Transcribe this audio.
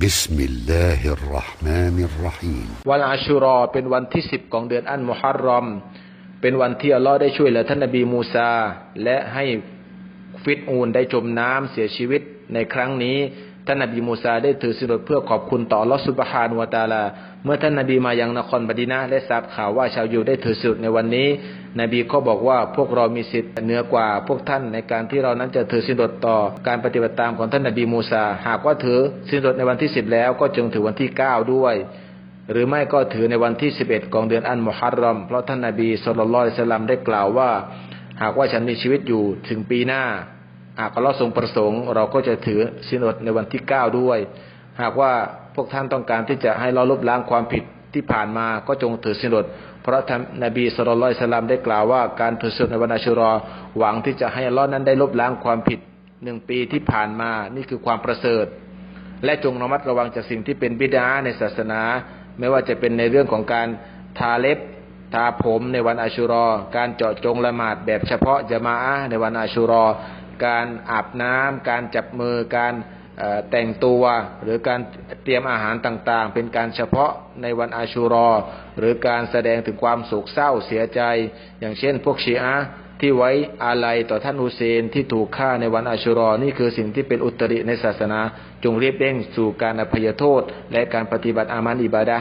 بسم الله الرحمن الرحيم วันอาชูรอเป็นวันที่สิบของเดือนอันมุฮัรรอม เป็นวันที่อัลลอฮ์ได้ช่วยเหลือท่านนบีมูซา และให้ฟิตอูนได้จมน้ำเสียชีวิตในครั้งนี้ ท่านนบีมูซาได้ถือสินอดเพื่อขอบคุณต่อลอสุบฮานวตาลา เมื่อท่านนบีมายังนครบดีนะห์และทราบข่าวว่าชาวยิวได้ถือสินอดในวันนี้ นบีก็บอกว่าพวกเรามีสิทธิ์เหนือกว่าพวกท่านในการที่เรานั้นจะถือสินอดต่อการปฏิบัติตามของท่านนบีมูซา หากว่าถือสินอดในวันที่สิบแล้วก็จงถือวันที่เก้าด้วย หรือไม่ก็ถือในวันที่11ของเดือนอันมุฮัรรอมเพราะท่านนบีสุลต่านละสลัมได้กล่าวว่า หากว่าฉันมีชีวิตอยู่ถึงปีหน้า หากอัลลอฮ์ทรงประสงค์ เราก็จะถือสินอดในวันที่9ด้วย หากว่าพวกท่านต้องการที่จะให้เราลบล้างความผิดที่ผ่านมาก็จงถือสินอดเพราะท่านนบีสุลต่านสลัมได้กล่าวว่าการถือสินอดในวันอาชุรอหวังที่จะให้อัลอนั้นได้ลบล้างความผิดหนึ่งปีที่ผ่านมานี่คือความประเสริฐ และจงระมัดระวังจากสิ่งที่เป็นบิดาในศาสนา ไม่ว่าจะเป็นในเรื่องของการทาเล็บทาผมในวันอาชุรอ การเจาะจงละหมาดแบบเฉพาะจะมาะห์ในวันอาชุรอ การอาบน้ำการจับมือการแต่งตัวหรือการเตรียมอาหารต่างๆ เป็นการเฉพาะในวันอาชุรอ หรือการแสดงถึงความโศกเศร้าเสียใจ อย่างเช่น พวกชีอะที่ไว้อาลัยต่อท่านฮุเซนที่ถูกฆ่าในวันอาชุรอ นี่คือสิ่งที่เป็นอุตริในศาสนา จงรีบเร่งสู่การอภัยโทษ และการปฏิบัติอามันอิบาดะ